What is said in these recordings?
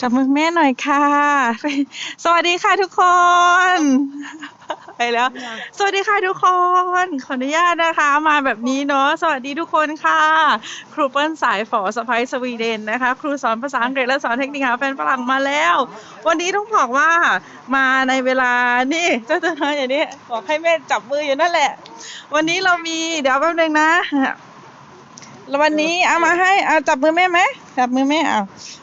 จับมือแม่หน่อยค่ะ สวัสดีค่ะทุกคน ไปแล้ว สวัสดีค่ะทุกคน ขออนุญาตนะคะ มาแบบนี้เนาะ สวัสดีทุกคนค่ะ ครูเปิ้ลสายฝอสไปสวีเดนนะคะ ครูสอนภาษาอังกฤษและสอนเทคนิคหาแฟนฝรั่งมาแล้ว วันนี้ต้องบอกว่ามาในเวลา นี่เจ้าตัวน้อยอย่างนี้ บอกให้แม่จับมืออยู่นั่นแหละ วันนี้เรามี เดี๋ยวแป๊บนึงนะ แล้ววันนี้เอามาให้เอาจับมือแม่ไหมจับมือแม่เอา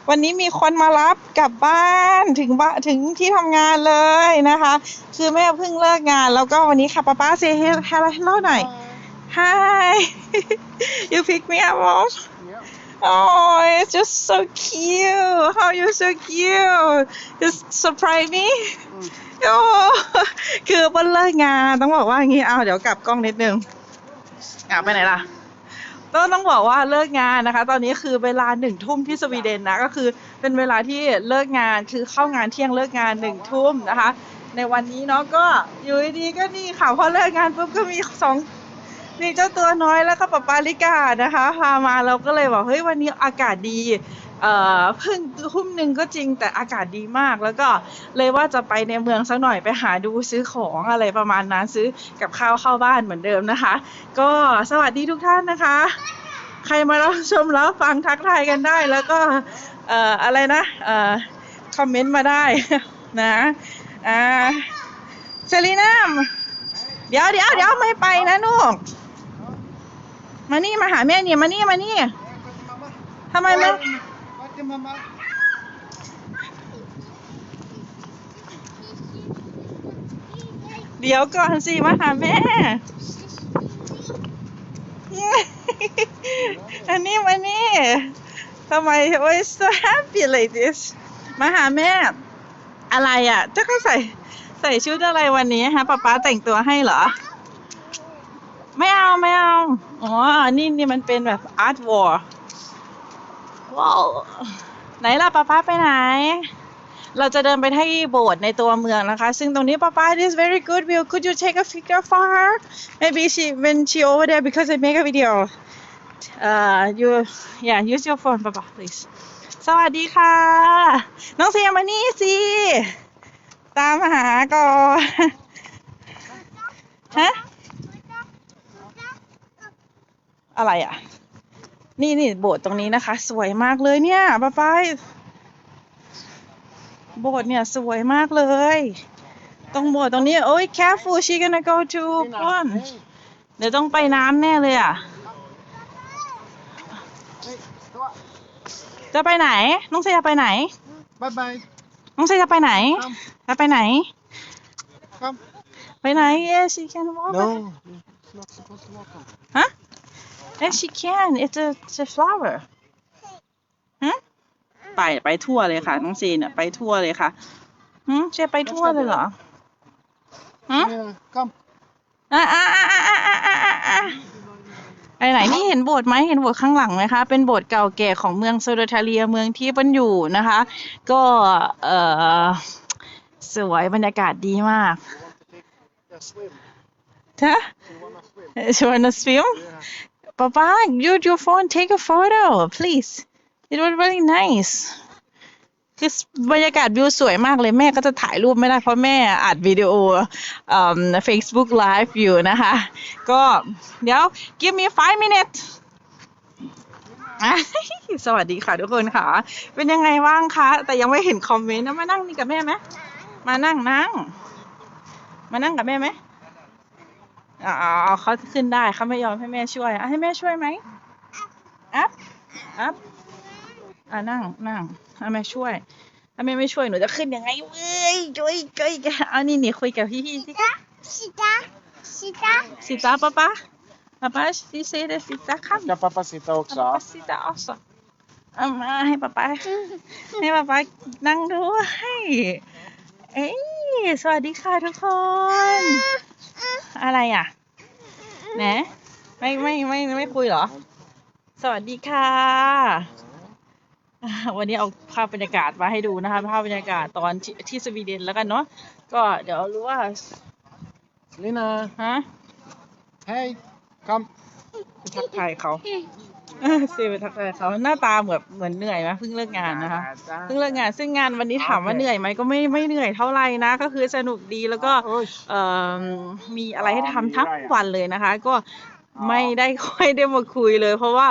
วันนี้มีคนมารับกลับบ้านถึงบ้านถึงที่ทำงานเลยนะคะ คือแม่เพิ่งเลิกงาน แล้วก็วันนี้ค่ะป้าป้าเซฮฮลโลหน่อย Hi you pick me up mom Oh it's just so cute how you so cute just surprise me โอ้คือเปิ้ลเลิกงานต้องบอกว่าอย่างนี้เอาเดี๋ยวกลับกล้องนิดนึงอะไปไหนล่ะ ก็ต้องบอกว่าเลิกงานนะคะ ตอนนี้คือเวลาหนึ่งทุ่มที่สวีเดนนะก็คือเป็นเวลาที่เลิกงานคือเข้างานเที่ยงเลิกงานหนึ่งทุ่มนะคะ ในวันนี้เนาะก็อยู่ดีๆก็นี่ค่ะพอเลิกงานปุ๊บก็มีสองมีเจ้าตัวน้อยแล้วก็ปปาลิกานะคะ พามาเราก็เลยบอกเฮ้ยวันนี้อากาศดี เพิ่งทุ่มหนึ่งก็จริงแต่อากาศดีมาก แล้วก็เลยว่าจะไปในเมืองสักหน่อยไปหาดูซื้อของอะไรประมาณนั้นซื้อกับข้าวเข้าบ้านเหมือนเดิมนะคะ ก็สวัสดีทุกท่านนะคะ ใครมารับชมแล้วฟังทักทายกันได้ แล้วก็อะไรนะคอมเมนต์มาได้นะอ่าเซรีน่าเดี๋ยวเดี๋ยวเดี๋ยวไม่ไปนะลูกมานี่มาหาแม่เนี่ยมานี่มานี่ทำไมไม่ Warte Mama. เดี๋ยวก่อนสิมาหาแม่ อันนี้มานี่ทำไม why so happy like this มาหาแม่ อะไรอะเจะค่อยใส่ใส่ชุดอะไรวันนี้ฮะป๊าป๊าแต่งตัวให้เหรอ ไม่เอา ไม่เอา อ๋อ นี่นี่มันเป็นแบบ art wall ว้าวไหนล่ะป๊าป๊าไปไหน เราจะเดินไปที่โบสถ์ในตัวเมืองนะคะ ซึ่งตรงนี้ป๊าป๊า it is very good view could you take a picture for her maybe she when she over there because I make a video uh you yeah use your phone ป๊าป๊า please สวัสดีค่ะ น้องเซียมานี่สิตามหาก่อนฮะอะไรอะ นี่นี่โบสถ์ตรงนี้นะคะ สวยมากเลยเนี่ยป๊าป๊าโบสถ์เนี่ยสวยมากเลย ตรงโบสถ์ตรงนี้โอ้ย careful she gonna go to pond เดี๋ยวต้องไปน้ำแน่เลยอะ จะไปไหน น้องเซจะไปไหน Bye bye. น้องเซจะไปไหน จะไปไหน Come. ไปไหน yes she can walk No, it's not supposed to walk on. ฮะ yes she can it's a it's a flower ฮะไปไปทั่วเลยค่ะน้องซีเนี่ยไปทั่วเลยค่ะหืมเชไปทั่วเลยเหรอหืม Yeah, come. อะอะอะอะอะอะอะอะอะไปไหนนี่เห็นโบสถ์ไหมเห็นโบสถ์ข้างหลังไหมคะ เป็นโบสถ์เก่าแก่ของเมืองโซโดทาเลียเมืองที่เปิ้นอยู่นะคะ ก็เอ่อสวยบรรยากาศดีมาก Yeah, swim. ฮะ You wanna swim? you wanna swim Yeah. Papa use your phone take a photo please it was really nice คือบรรยากาศวิวสวยมากเลยแม่ก็จะถ่ายรูปไม่ได้เพราะแม่อัดวิดีโอเอ่อ Facebook Live อยู่นะคะ ก็เดี๋ยว give me five minutes สวัสดีค่ะทุกคนค่ะ เป็นยังไงบ้างคะ แต่ยังไม่เห็นคอมเมนต์นะมานั่งนี่กับแม่ไหมมานั่งนั่ง มานั่งกับแม่ไหม อ๋อเขาขึ้นได้เขาไม่ยอมให้แม่ช่วยอะให้แม่ช่วยไหมอัพอัพอะนั่งนั่งให้แม่ช่วยถ้าแม่ไม่ช่วยหนูจะขึ้นยังไงเว้ยช่วยช่วยกันเอานี่นี่คุยกับพี่พี่สิคะ Sita, Sita, สิตาป๊าป๊าป๊าป๊าสิเซเดสิตาค่ะ Ska pappa sitta ป๊า också? ป๊าสิตาออสเอามาให้ป๊าป๊าให้ป๊าป๊านั่งด้วยเอ้ยสวัสดีค่ะทุกคน อะไรอะ แหนไม่ไม่ไม่ไม่คุยเหรอ สวัสดีค่ะอ่าวันนี้เอาภาพบรรยากาศมาให้ดูนะคะ ภาพบรรยากาศตอนที่ที่สวีเดนแล้วกันเนาะก็เดี๋ยวรู้ว่า Lina, ฮะ hej. Kom. ทักทายเขาเออ เซไปทักทายเขาหน้าตาเหมือนเหมือนเหนื่อยไหมเพิ่งเลิกงานนะคะ เพิ่งเลิกงานซึ่งงานวันนี้ถามว่าเหนื่อยไหมก็ไม่ไม่เหนื่อยเท่าไหร่นะ ก็คือสนุกดีแล้วก็ Usch. เอ่อมีอะไรให้ทำทั้งวันเลยนะคะ ก็ ไม่ได้ค่อยได้มาคุยเลย เพราะว่า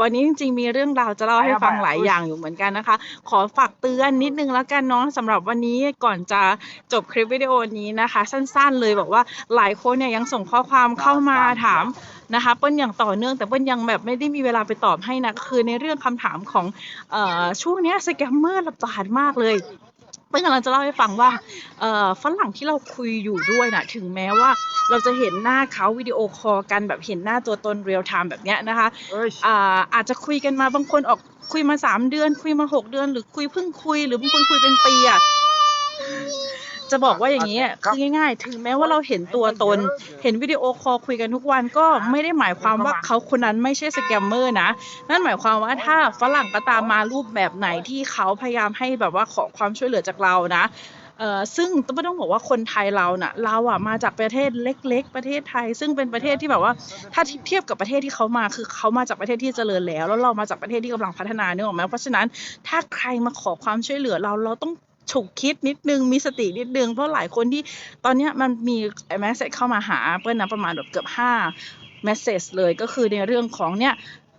วันนี้จริงๆมีเรื่องราวจะเล่าให้ฟังหลายอย่างอยู่เหมือนกันนะคะ ขอฝากเตือนนิดนึงแล้วกันเนาะสำหรับวันนี้ก่อนจะจบคลิปวิดีโอนี้นะคะ สั้นๆเลยบอกว่าหลายคนเนี่ยยังส่งข้อความเข้ามาถามนะคะเปิ้ลอย่างต่อเนื่องแต่เปิ้ลยังแบบไม่ได้มีเวลาไปตอบให้นะคือในเรื่องคำถามของเอ่อช่วงเนี้ยสแกมเมอร์ระบาดมากเลย เปิ้ลกำลังจะเล่าให้ฟังว่าเอ่อฝรั่งที่เราคุยอยู่ด้วยนะถึงแม้ว่าเราจะเห็นหน้าเขาวิดีโอคอลกันแบบเห็นหน้าตัวตนเรียลไทม์แบบเนี้ยนะคะ Usch. อ่าอาจจะคุยกันมาบางคนออกคุยมาสามเดือน คุยมาหกเดือน หรือคุยเพิ่งคุย หรือบางคนคุยเป็นปีอะ จะบอกว่าอย่างนี้อะคือง่าย ๆ ถึงแม้ว่าเราเห็นตัวตน เห็นวิดีโอคอลคุยกันทุกวันก็ไม่ได้หมายความว่าเขาคนนั้นไม่ใช่สแกมเมอร์นะ นั่นหมายความว่าถ้าฝรั่งก็ตามมารูปแบบไหนที่เขาพยายามให้แบบว่าขอความช่วยเหลือจากเรานะเอ่อซึ่งต้องไม่ต้องบอกว่าคนไทยเราน่ะเราอะมาจากประเทศเล็ก ๆ ประเทศไทย ซึ่งเป็นประเทศที่แบบว่า ถ้าเทียบกับประเทศที่เขามาคือเขามาจากประเทศที่เจริญแล้ว แล้วเรามาจากประเทศที่กำลังพัฒนาเนกออกไหมเพราะฉะนั้นถ้าใครมาขอความช่วยเหลือเราเราต้อง ฉุกคิดนิดนึงมีสตินิดนึง เพราะหลายคนที่ตอนนี้มันมีแมสเซจเข้ามาหาเปิ้ลนะประมาณแบบเกือบห้าแมสเซจเลยก็คือในเรื่องของเนี่ย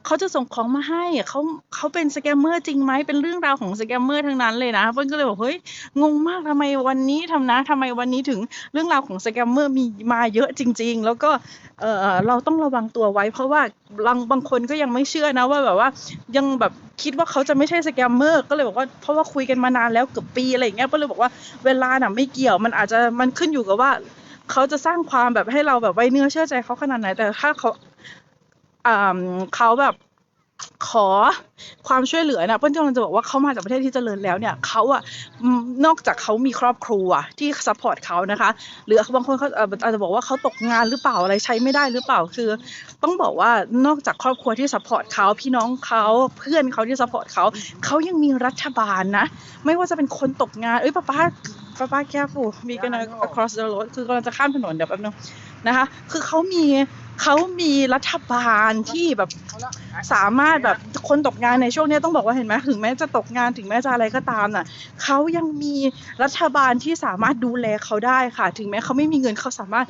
เขาจะส่งของมาให้เขาเขาเป็นสแกมเมอร์จริงไหมเป็นเรื่องราวของสแกมเมอร์ทั้งนั้นเลยนะเปิ้ลก็เลยบอกเฮ้ยงงมากทำไมวันนี้ทำนะทำไมวันนี้ถึงเรื่องราวของสแกมเมอร์มีมาเยอะจริง ๆ แล้วก็เออเราต้องระวังตัวไว้ เพราะว่าบางบางคนก็ยังไม่เชื่อนะว่าแบบว่ายังแบบคิดว่าเขาจะไม่ใช่สแกมเมอร์ก็เลยบอกว่าเพราะว่าคุยกันมานานแล้วเกือบปีอะไรอย่างเงี้ยเปิ้ลเลยบอกว่าเวลาน่ะไม่เกี่ยวมันอาจจะมันขึ้นอยู่กับว่าเขาจะสร้างความแบบให้เราแบบไว้เนื้อเชื่อใจเขาขนาดไหน แต่ถ้าเขา เขาแบบขอความช่วยเหลือนะเปิ้ลกำลังจะบอกว่าเขามาจากประเทศที่เจริญแล้วเนี่ยเขาอะนอกจากเขามีครอบครัวที่ซัพพอร์ตเขานะคะ หรือบางคนเขาเอ่ออาจจะบอกว่าเขาตกงานหรือเปล่าอะไรใช้ไม่ได้หรือเปล่าคือ ต้องบอกว่านอกจากครอบครัวที่ซัพพอร์ตเขาพี่น้องเขาเพื่อนเขาที่ซัพพอร์ตเขาเขายังมีรัฐบาลนะ ไม่ว่าจะเป็นคนตกงานเอ้ยป้าป้า ป้าป้าแก้ฟูมีกัน across the road คือกำลังจะข้ามถนนเดี๋ยวแป๊บนึงนะคะ คือเขามีเขามีรัฐบาลที่แบบสามารถแบบคนตกงานในช่วงเนี้ยต้องบอกว่าเห็นไหมถึงแม้จะตกงานถึงแม้จะอะไรก็ตามน่ะเขายังมีรัฐบาลที่สามารถดูแลเขาได้ค่ะ ถึงแม้เขาไม่มีเงินเขาสามารถ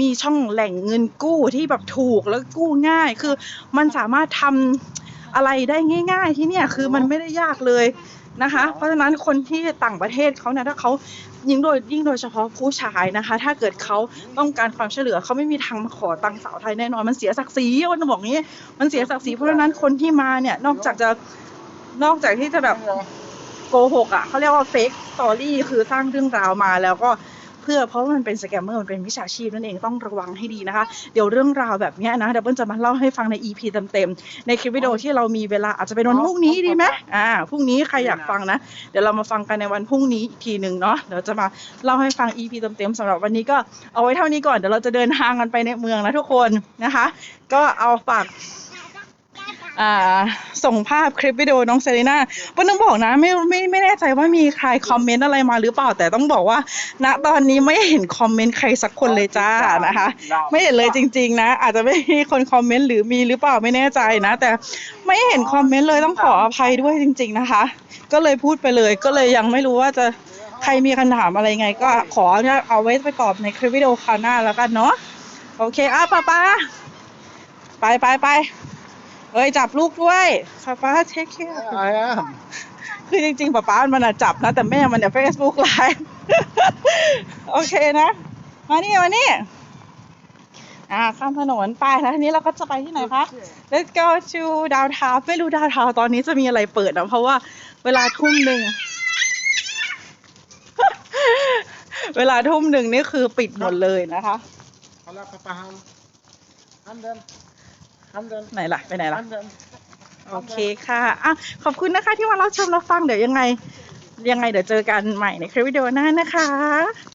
มีช่องแหล่งเงินกู้ที่แบบถูกแล้วกู้ง่าย คือมันสามารถทำอะไรได้ง่าย ๆ ที่เนี่ยคือมันไม่ได้ยากเลย นะคะ เพราะฉะนั้นคนที่ต่างประเทศเขาเนี่ยถ้าเขายิ่งโดยยิ่งโดยเฉพาะผู้ชายนะคะ ถ้าเกิดเขาต้องการความช่วยเหลือเขาไม่มีทางมาขอตังค์สาวไทยแน่นอนมันเสียศักดิ์ศรีวันจะบอกงี้ มันเสียศักดิ์ศรีเพราะฉะนั้นคนที่มาเนี่ยนอกจากจะนอกจากที่จะแบบโกหกอะเขาเรียกว่าเฟกสตอรี่คือสร้างเรื่องราวมาแล้วก็ เพื่อเพราะว่ามันเป็นสแกมเมอร์มันเป็นวิชาชีพนั่นเองต้องระวังให้ดีนะคะ เดี๋ยวเรื่องราวแบบนี้นะเดี๋ยวเปิ้ลจะมาเล่าให้ฟังใน EP เต็มๆ ในคลิปวิดีโอที่เรามีเวลาอาจจะเป็นวันพรุ่งนี้ดีไหมอ่าพรุ่งนี้ใครอยากฟังนะ เดี๋ยวเรามาฟังกันในวันพรุ่งนี้อีกทีหนึ่งเนาะเดี๋ยวจะมาเล่าให้ฟัง EP เต็มๆสำหรับวันนี้ก็เอาไว้เท่านี้ก่อนเดี๋ยวเราจะเดินทางกันไปในเมืองนะทุกคนนะคะ ก็เอาฝาก ส่งภาพคลิปวิดีโอน้องเซรีน่าปิ้ลต้องบอกนะไม่ไม่ไม่แน่ใจว่ามีใครคอมเมนต์อะไรมาหรือเปล่าแต่ต้องบอกว่า ณตอนนี้ไม่เห็นคอมเมนต์ใครสักคนเลยจ้านะคะ ไม่เห็นเลยจริง ๆ นะ อาจจะไม่มีคนคอมเมนต์หรือมีหรือเปล่าไม่แน่ใจนะ แต่ไม่เห็นคอมเมนต์เลยต้องขออภัยด้วยจริง ๆ นะคะ ก็เลยพูดไปเลยก็เลยยังไม่รู้ว่าจะใครมีคำถามอะไรไง ก็ขอเนี่ยเอาไว้ไปตอบในคลิปวิดีโอคราวหน้าแล้วกันเนาะโอเคอะป้าป้าไปไปไป เอ้ยจับลูกด้วยป้าป้าเทคแคร์ I am. คือจริงๆป๊าป๊ามันอะจับนะ แต่แม่มันเนี่ย Facebook Live โอเคนะ มานี่มานี่อ่าข้ามถนนไปแล้วทีนี้เราก็จะไปที่ไหนคะ Let's go to downtown ไม่รู้ downtown ตอนนี้จะมีอะไรเปิดนะ เพราะว่าเวลาทุ่มหนึ่ง เวลาทุ่มหนึ่งนี่คือปิดหมดเลยนะคะ Kolla pappa hand. Handen. Handen. ไหนล่ะไปไหนล่ะ Handen. โอเคค่ะอะ ขอบคุณนะคะที่มารับชมรับฟังเดี๋ยวยังไง ยังไงเดี๋ยวเจอกันใหม่ในคลิปวิดีโอหน้านะคะ